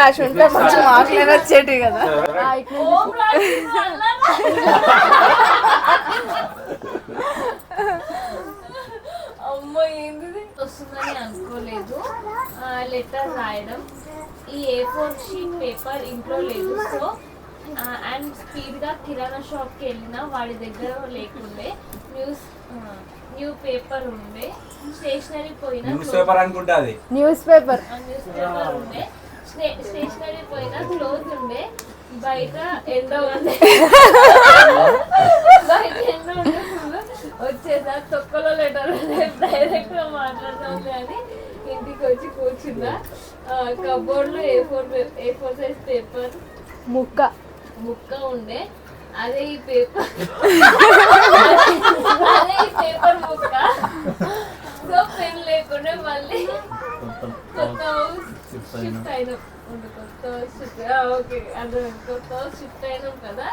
రాసి ఉంటే మంచి మార్కులు వచ్చేటి కదా అమ్మో ఏంది వస్తుందని అనుకోలేదు లెటర్ రాయడం ఈ ఏ ఫోర్ షీట్ పేపర్ ఇంట్లో లేదు సో అండ్ స్పీడ్గా కిరాణా షాప్కి వెళ్ళినా వాడి దగ్గర లేకుండే న్యూస్ న్యూ పేపర్ ఉండే స్టేషనరీ పోయినా న్యూస్ పేపర్ అనుకుంటా న్యూస్ పేపర్ న్యూస్ పేపర్ ఉండే స్టేషనరీ పోయినా క్లోజ్ ఉండే బయట ఎండ ఉండే బయట ఎండ ఉండే వచ్చేసా తొక్కలో లెటర్ డైరెక్ట్ గా మాట్లాడుతుంది అని ఇంటికి వచ్చి కూర్చున్నా కబోర్డ్ లో A four A four size paper ముక్క ముక్క ఉండే అదే ఈ పేపర్ అదే ఈ పేపర్ ముక్క సో పెన్ లేకుండా మళ్ళీ కొత్త హౌస్ షిఫ్ట్ అయినా కొత్త ఓకే అదే కొత్త షిఫ్ట్ అయినాం కదా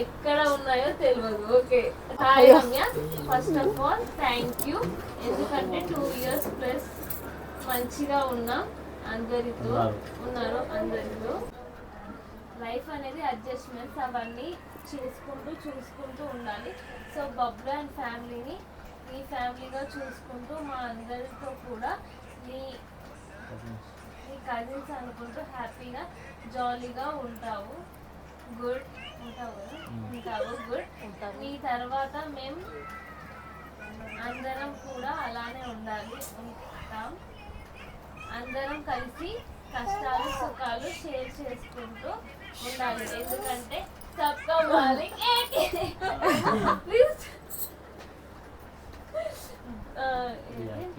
ఎక్కడ ఉన్నాయో తెలియదు okay hi Ramya first of all thank you ఎందుకంటే టూ ఇయర్స్ ప్లస్ మంచిగా ఉన్నాం అందరితో ఉన్నారు అందరితో లైఫ్ అనేది అడ్జస్ట్మెంట్స్ అవన్నీ చేసుకుంటూ చూసుకుంటూ ఉండాలి సో బబ్లు అండ్ ఫ్యామిలీని మీ ఫ్యామిలీగా చూసుకుంటూ మా అందరితో కూడా మీ కజిన్స్ అనుకుంటూ హ్యాపీగా జాలీగా ఉంటావు గుడ్ ఉంటావు ఉంటావు గుడ్ మీ తర్వాత మేము అందరం కూడా అలానే ఉండాలి ఉంటాం అందరం కలిసి కష్టాలు సుఖాలు షేర్ చేసుకుంటూ ఉండాలి ఎందుకంటే తప్పవాలి ప్లీజ్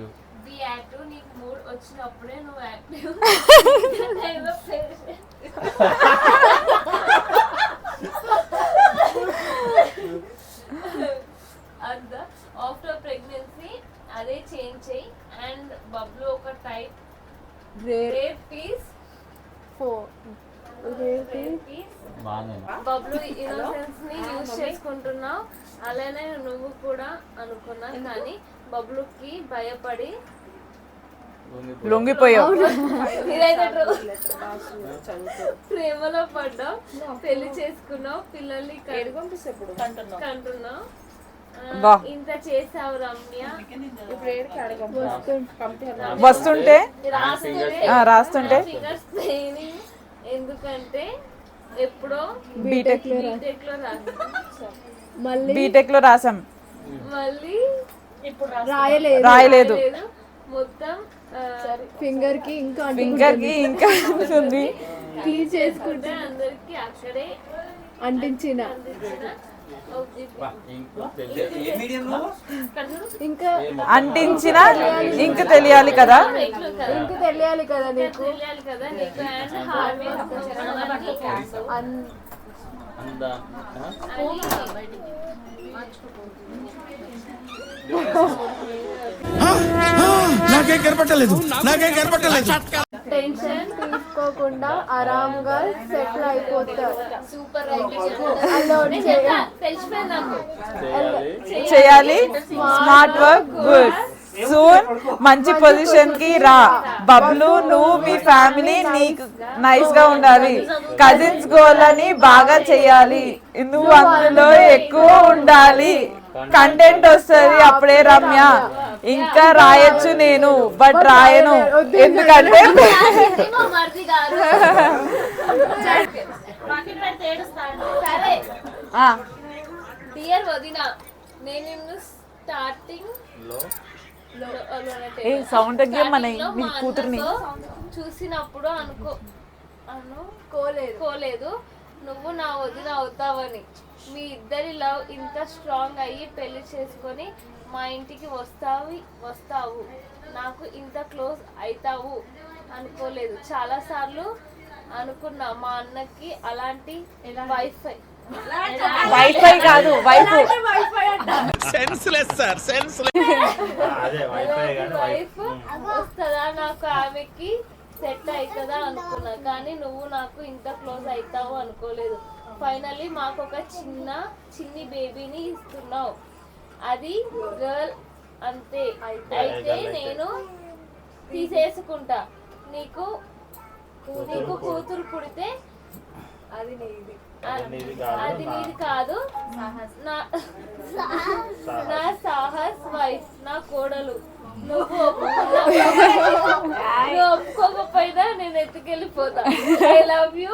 యాక్టివ్ నీకు మూడ్ వచ్చినప్పుడే నువ్వు యాక్టివ్ అంత ఆఫ్టర్ ప్రెగ్నెన్సీ అదే చేంజ్ చేయి అండ్ బబ్లు ఒక type grey piece for Bablu innocence ని ah, యూజ్ చేసుకుంటున్నావు అలానే నువ్వు కూడా అనుకున్నా కానీ బబ్లుకి భయపడి లొంగిపోయావు ప్రేమలో పడ్డా పెళ్లి చేసుకున్నావు పిల్లల్ని కంటున్నావు ఇంత చేసావు రమ్య వస్తుంటే రాస్తుంటే ఎందుకంటే ఎప్పుడో బీటెక్ బీటెక్ లో రాసాం బీటెక్ లో రాసాం మళ్ళీ రాయలేదు రాయలేదు మొత్తం ఫింగర్ కి ఇంకా ఫింగర్ కి ఇంకా ఉంటుంది టీ చేసుకుంటే అందరికి అక్కడే అంటించిన ఇంకా అంటించిన ఇంక తెలియాలి కదా ఇంక తెలియాలి కదా నీకు నాకేం కనపట్టలేదు నాకేం కనపట్టలేదు టెన్షన్ తీసుకోకుండా ఆరాంగా సెటిల్ అయిపోతారు చేయాలి స్మార్ట్ వర్క్ గుడ్ సూన్ మంచి పొజిషన్ కి రా బబ్లు నువ్వు మీ ఫ్యామిలీ నీకు నైస్ గా ఉండాలి కజిన్స్ గోల్ అని బాగా చేయాలి నువ్వు అందులో ఎక్కువ ఉండాలి కంటెంట్ వస్తుంది అప్పుడే రమ్య ఇంకా రాయొచ్చు నేను బట్ రాయను ఎందుకంటే నేను నిన్ను సౌండ్ మన మీ కూతుర్ని చూసినప్పుడు అనుకో అను కోలేదు నువ్వు నా వదిన అవుతావని మీ ఇద్దరి లవ్ ఇంత స్ట్రాంగ్ అయ్యి పెళ్లి చేసుకొని మా ఇంటికి వస్తావు వస్తావు నాకు ఇంత క్లోజ్ అవుతావు అనుకోలేదు చాలా సార్లు అనుకున్నా మా అన్నకి అలాంటి వైఫై వైఫై కాదు wife senseless sir senseless wife వస్తుందా నాకు ఆమెకి సెట్ అవుతుందా అనుకున్నా కానీ నువ్వు నాకు ఇంత క్లోజ్ అవుతావు అనుకోలేదు ఫైనల్లీ మాకు ఒక చిన్న చిన్ని బేబీని ఇస్తున్నావు అది గర్ల్ అంతే అయితే నేను తీసేసుకుంటా నీకు నీకు కూతురు పుడితే అది నీది అది నీది కాదు నా సాహస్ వైఫ్ నా కోడలు నువ్వు ఒప్పుకోకపోయినా నేను ఎత్తుకెళ్ళిపోతా ఐ లవ్ యూ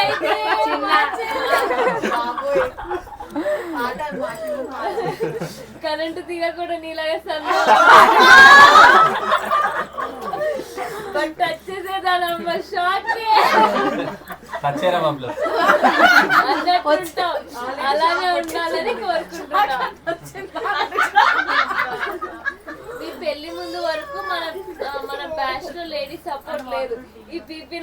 కరెంట్ తీయకూడదు నీలాగా సన్న బట్ దాని చేసేదానమ్మ షాక్ అలానే ఉండాలని కోరుకుంటున్నా మీ పెళ్లి ముందు వరకు మన మన బ్యాచ్ లో లేడీ సపోర్ట్ లేదు ఈ పీపీ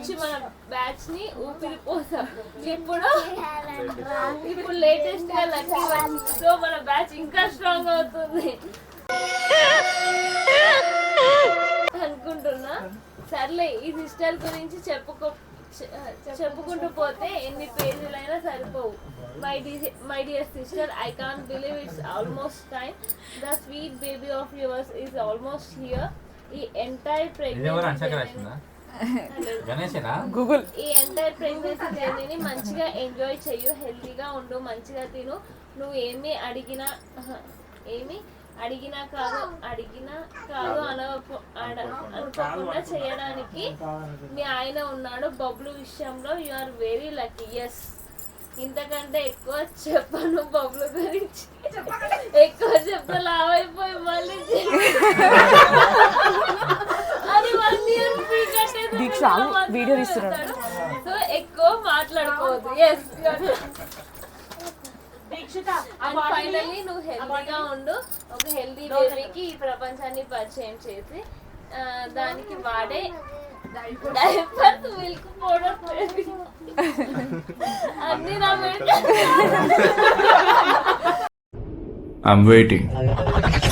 వచ్చి మన బ్యాచ్ ని ఊపిరి ఇప్పుడు ఇప్పుడు లేటెస్ట్ గా లక్కీ వన్ సో మన బ్యాచ్ ఇంకా స్ట్రాంగ్ అవుతుంది అనుకుంటున్నా సర్లే ఈ సిస్టర్ గురించి చెప్పుకో చెప్పుకుంటూ పోతే ఎన్ని పేజీలైనా సరిపోవు my D my dear sister I can believe it's almost time the sweet baby of yours is almost here ఈ ఎంటైర్ ప్రెగ్నెన్సీ గూగుల్ ఈ ఎంటైర్ ప్రెగ్నెన్సీ జర్నీని మంచిగా ఎంజాయ్ చెయ్యు హెల్తీగా ఉండు మంచిగా తిను నువ్వు ఏమి అడిగినా ఏమి అడిగినా కాదు అడిగినా కాదు అనవకు అనుకోకుండా చేయడానికి మీ ఆయన ఉన్నాడు బబ్లు విషయంలో you are very lucky yes ఇంతకంటే ఎక్కువ చెప్పను బబ్లు గురించి ఎక్కువ చెప్ప లావైపోయి మళ్ళీ దీక్ష వీడియో తీస్తున్నాడు సో ఎక్కువ మాట్లాడుకోవద్దు ఎస్ నువ్వు హెల్దీగా ఉండు ఒక హెల్దీ బేబీకి ఈ ప్రపంచాన్ని పరిచయం చేసి దానికి వాడే డైపర్స్ మిల్క్ పౌడర్ అన్ని నా I'm waiting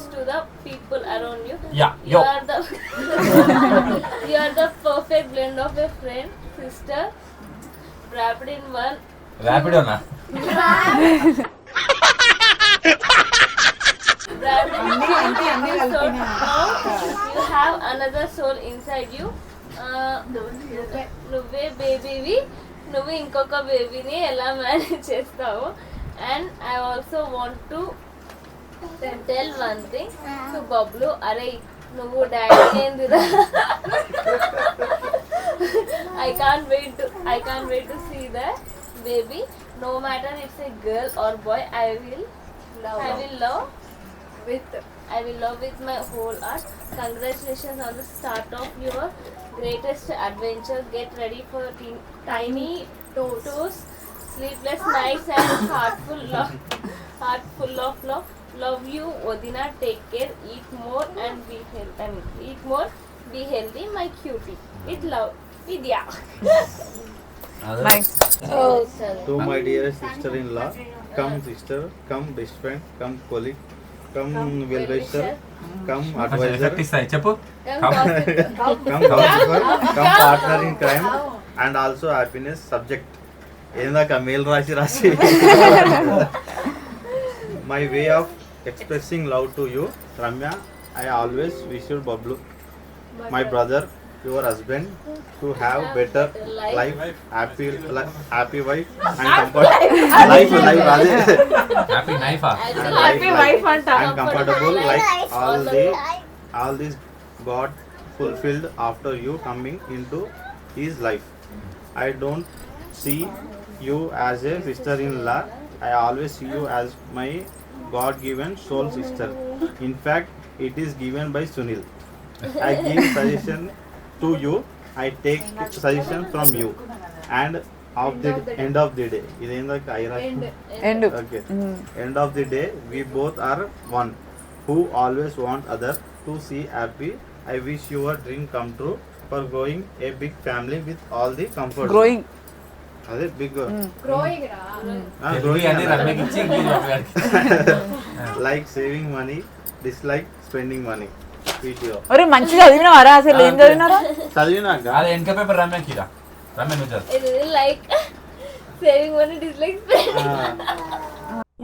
service to the people around you. Yeah. You yo. are the you are the perfect blend of a friend, sister, wrapped in one. Wrapped in soul. you have another soul inside you. నువ్వే బేబీవి నువ్వు ఇంకొక బేబీని ఎలా manage చేస్తావు and I also want to tell one thing so Bablu అరే నువ్వు daddy ఏందిరా I can wait to I can wait to see the baby no matter it's a girl or boy I will I will love with I will love with my whole heart congratulations on the start of your greatest adventure get ready for tiny టోటోస్ sleepless nights and heart full love heart full of love love you వదిన take care eat more and be health and eat more be healthy my cutie with love Vidya to my dear sister in law cum sister cum best friend cum colleague cum well wisher cum advisor చెప్పు cum counsellor cum partner in crime and also happiness subject ఏందాక mail రాసి రాసి my way of expressing love to you Ramya I always wish you Bablu my brother your husband to have better life happy happy wife and comfort life life అదే happy నైఫా happy wife అంట and comfortable like all the all this God fulfilled after you coming in to his life I don't see you as a sister in law I always see you as my God-given soul sister. In fact, it is given by Sunil. I give suggestion to you. I take suggestion from you. And of the end of the day, mm. end of the day, we both are one. Who always want other to see happy. I wish your dream come true for growing a big family with all the comfort. Growing. అదే big like saving money dislike spending money ఒరే మంచి చదివినవారా అసలు ఏం చదివినారా చదివినా కాదు వెనక paper రమ్యకి రమ్య నువ్వు like saving money dislike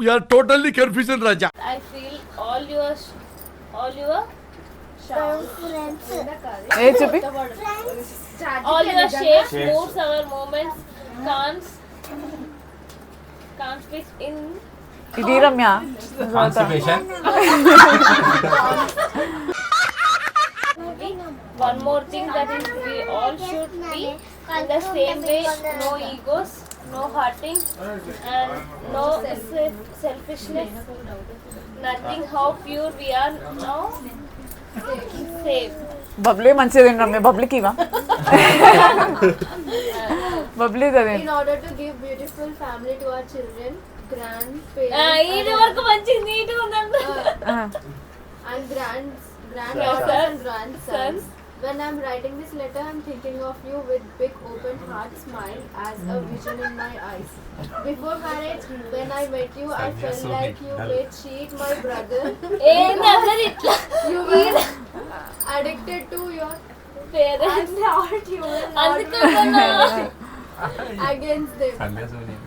we are totally confusion Raja I feel all your all your ఏ చెప్పి all your shapes moves our moments can't can't fit in ఇది Ramya constipation one more thing that is we all should be in the same way no egos no hurting and no self- selfishness nothing how pure we are now safe Babli మంచిగా తిండి రమ్య బబ్లీకి ఇవా బబ్లీ చదివి In order to give beautiful family to our children, grandparents Ah, ఇది వరకు మంచి neat ఉందండి and grands, Sons. granddaughters and grandsons. Sons. When I'm writing this letter, I'm thinking of you with big open heart smile as a vision in my eyes. Before marriage, when I met you, I Sanya felt Soni. like you may cheat my brother. ఏంది అందరు ఇట్లా You were addicted to your parents and thought you were not అందుకన్నా against them సన్యాసుని ఏం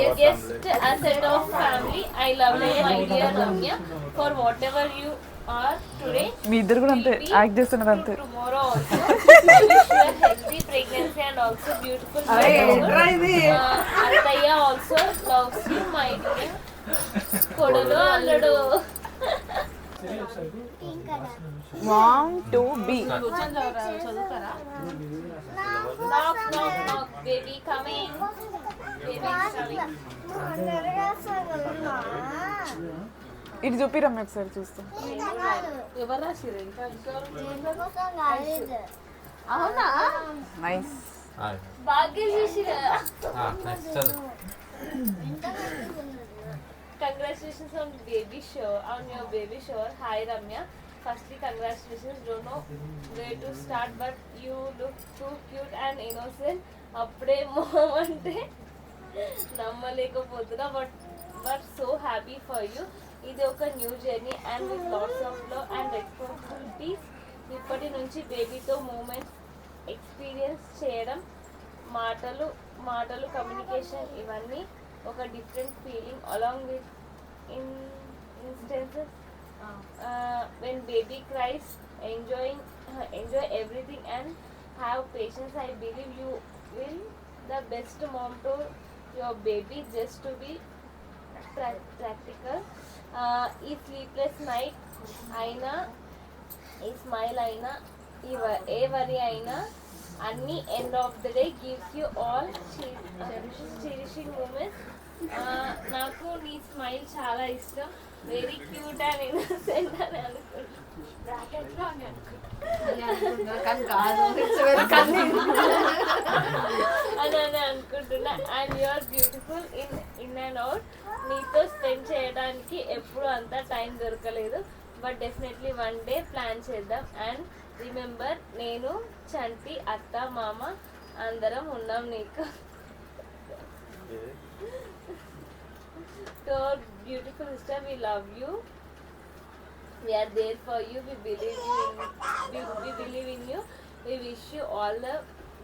biggest asset of family. I love you, my dear Ramya, for whatever you are today. మీ ఇద్దరు కూడా అంతే act చేస్తున్నారు అంతే tomorrow also healthy pregnancy and also beautiful అరే ఏంట్రా also loves you my dear కొడులు అల్లుడు వాంగ్ టు బి ఇది చూపిరమ్మ ఒకసారి చూస్తాం ఎవరు రాసిరు ఇంకా అవునా నైస్ బాగా చూసిరా congratulations on baby show on your baby shower hi Ramya firstly congratulations don't know way to start but you look too cute and innocent అప్పుడే మోహం అంటే నమ్మలేకపోతున్నా but but so happy for you ఇది ఒక new journey and with lots of love and responsibilities ఇప్పటి నుంచి బేబీతో moment experience చేయడం మాటలు మాటలు కమ్యూనికేషన్ ఇవన్నీ ఒక different feeling along with in instances when baby cries enjoying enjoy everything and have patience I believe you will the best mom to your baby just to be practical ఈ sleepless night అయినా ఈ smile అయినా ఈ ఏ worry అయినా అన్ని end of the day gives you all cherishing moments నాకు నీ smile చాలా ఇష్టం వెరీ క్యూట్ అండ్ ఇన్నోసెంట్ అని అని అనుకుంటున్నా and you are beautiful in in and out నీతో స్పెండ్ చేయడానికి ఎప్పుడు అంత టైం దొరకలేదు but definitely one day plan చేద్దాం అండ్ రిమెంబర్ నేను చంటి అత్త మామ అందరం ఉన్నాం నీకు తో beautiful sister we love you we are there for you we believe you we believe in you we wish you all the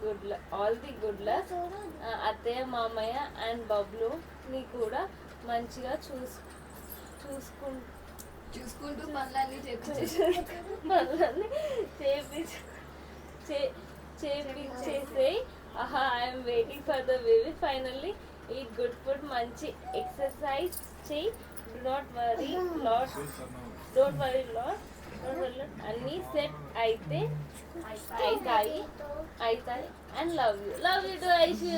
good all the good luck అత్తయ్య మామయ్య అండ్ బబ్లు నీ కూడా మంచిగా చూసు చూసుకుంటు చూసుకుంటూ పనులన్నీ చేపించేసారు పనులన్నీ చేపించ చేపించేసి ఆహా I'm waiting for the baby finally ఈ గుడ్ ఫుడ్ మంచి ఎక్సర్సైజ్ చేయి do not worry lot don't worry lot అన్నీ సెట్ అయితే అవుతాయి అవుతాయి and love you love you too Aishu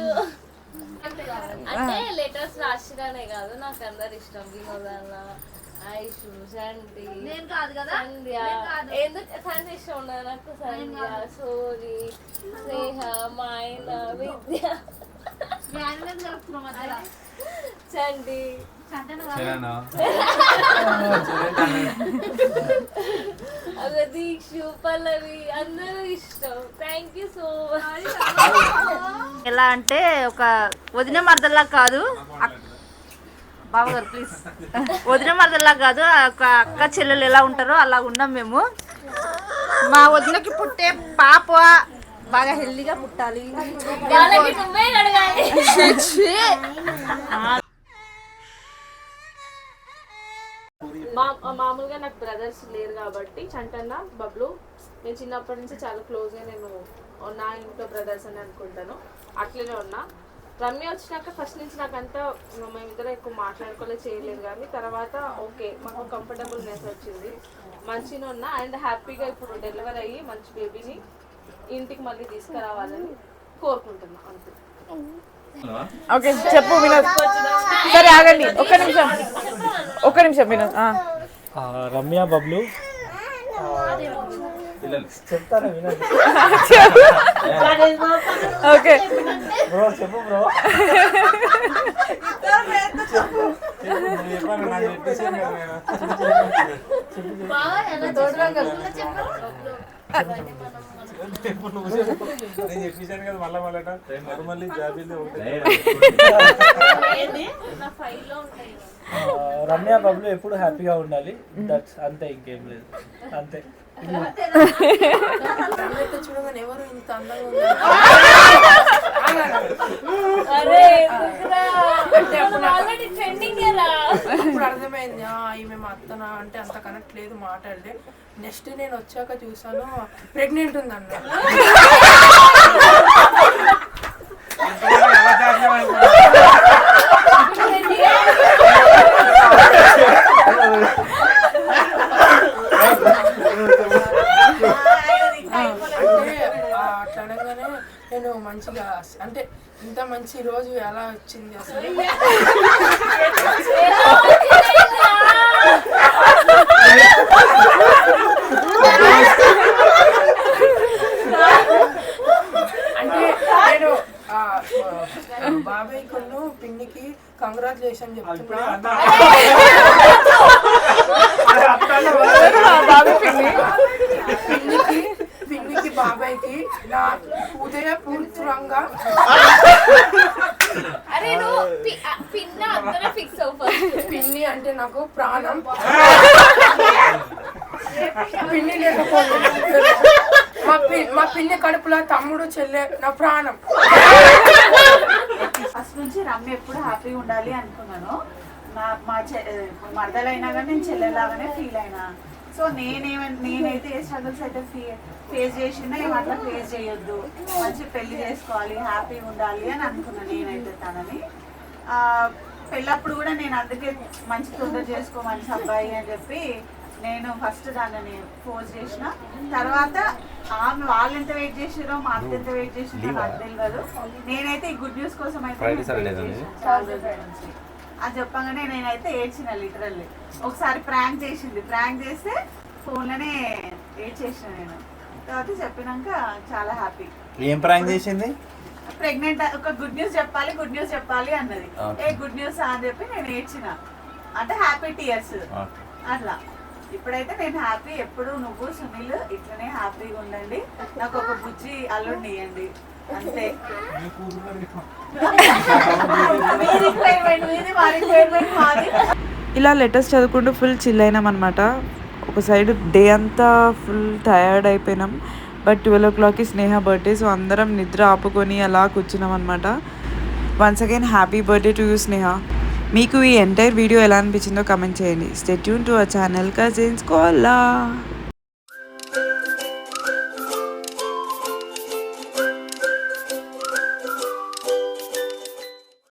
అంటే లెటర్స్ రాసిగానే కాదు నాకు అందరు ఇష్టం వినోద్ నేను సంధ్య ఇష్టం సంధ్య స్నేహ చండి దీక్షు పల్లవి అందరూ ఇష్టం థ్యాంక్ యూ సో మచ్ ఎలా అంటే ఒక వదిన మర్దలా కాదు బావగారు ప్లీజ్ వదిన మరదల్లా కాదు ఒక అక్క చెల్లెలు ఎలా ఉంటారో అలా ఉన్నాం మేము మా వదినకి పుట్టే పాప బాగా హెల్దీగా పుట్టాలి మామూలుగా నాకు బ్రదర్స్ లేరు కాబట్టి చంటన్న బబ్లు నేను చిన్నప్పటి నుంచి చాలా క్లోజ్గా నేను నా ఇంట్లో బ్రదర్స్ అని అనుకుంటాను అట్లనే ఉన్నా రమ్య వచ్చినాక ఫస్ట్ నుంచి నాకంతా మేమిద్దరం ఎక్కువ మాట్లాడుకోలే చేయలేదు కానీ తర్వాత ఓకే మాకు కంఫర్టబుల్నెస్ వచ్చింది మంచిగా ఉన్నా అండ్ హ్యాపీగా ఇప్పుడు డెలివరీ అయ్యి మంచి బేబీని ఇంటికి మళ్ళీ తీసుకురావాలని కోరుకుంటున్నాం అంతే ఓకే చెప్పు వినోద్ సరే ఆగండి ఒక్క నిమిషం ఒక్క నిమిషం వినోద్ రమ్య బబ్లు చెప్తాను వినండి కదా మళ్ళా మళ్ళీ నార్మల్లీ జాబీలు ఒకటి రమ్య బాబులు ఎప్పుడు హ్యాపీగా ఉండాలి దట్స్ అంతే ఇంకేం లేదు అంతే ఇప్పుడు అర్థమైంది ఈమె మా అత్తనా అంటే అంత కనెక్ట్ లేదు మాట్లాడలే నెక్స్ట్ నేను వచ్చాక చూసాను ప్రెగ్నెంట్ ఉందన్న పిన్నికి బాబాయ్కి నా ఉదయపూర్వంగా అరే నువ్వు పిన్ని అంటే నాకు ప్రాణం పిన్ని లేకపోతే మా పిన్ మా పిన్ని కడుపులో తమ్ముడు చెల్లె నా ప్రాణం ఫస్ట్ నుంచి రమ్మ ఎప్పుడు హ్యాపీగా ఉండాలి అనుకున్నాను నా మా చె మరదలైనా కానీ నేను చెల్లెలాగానే ఫీల్ అయినా సో నేనేమైనా నేనైతే ఏ స్ట్రగుల్స్ అయితే ఫీ ఫేస్ చేసినా ఏమట్లా ఫేస్ చేయొద్దు మంచి పెళ్లి చేసుకోవాలి హ్యాపీగా ఉండాలి అని అనుకున్నాను నేనైతే తనని పెళ్ళప్పుడు కూడా నేను అందుకే మంచి తొందర చేసుకో మంచి అబ్బాయి అని చెప్పి నేను ఫస్ట్ దాన్ని ఫోర్స్ చేసిన తర్వాత ఆమె వాళ్ళు ఎంత వెయిట్ చేసారో మా అత్త ఎంత వెయిట్ చేసిందో నాకు తెలియదు నేనైతే ఈ గుడ్ న్యూస్ కోసం అయితే అది చెప్పగానే నేనైతే ఏడ్చిన లిటరల్లీ ఒకసారి ప్రాంక్ చేసింది ప్రాంక్ చేస్తే ఫోన్లోనే ఏడ్చేసిన నేను తర్వాత చెప్పినాక చాలా హ్యాపీ ఏం ప్రాంక్ చేసింది ప్రెగ్నెంట్ ఒక గుడ్ న్యూస్ చెప్పాలి గుడ్ న్యూస్ చెప్పాలి అన్నది ఏ గుడ్ న్యూస్ అని చెప్పి నేను ఏడ్చిన అంటే హ్యాపీ టీయర్స్ అట్లా ఇప్పుడైతే నేను హ్యాపీ ఎప్పుడు నువ్వు సునీల్ ఇట్లనే హ్యాపీగా ఉండండి నాకు ఒక బుజ్జి ఇవ్వండి ఇలా లెటర్స్ చదువుకుంటూ ఫుల్ చిల్ అయినాం అనమాట ఒక సైడ్ డే అంతా ఫుల్ టయర్డ్ అయిపోయినాం బట్ ట్వెల్వ్ ఓ క్లాక్కి స్నేహ బర్త్డే సో అందరం నిద్ర ఆపుకొని అలా కూర్చున్నాం అనమాట once again happy birthday to you Sneha మీకు ఈ ఎంటైర్ వీడియో ఎలా అనిపించిందో కమెంట్ చేయండి stay tune to uh channel cousins Kola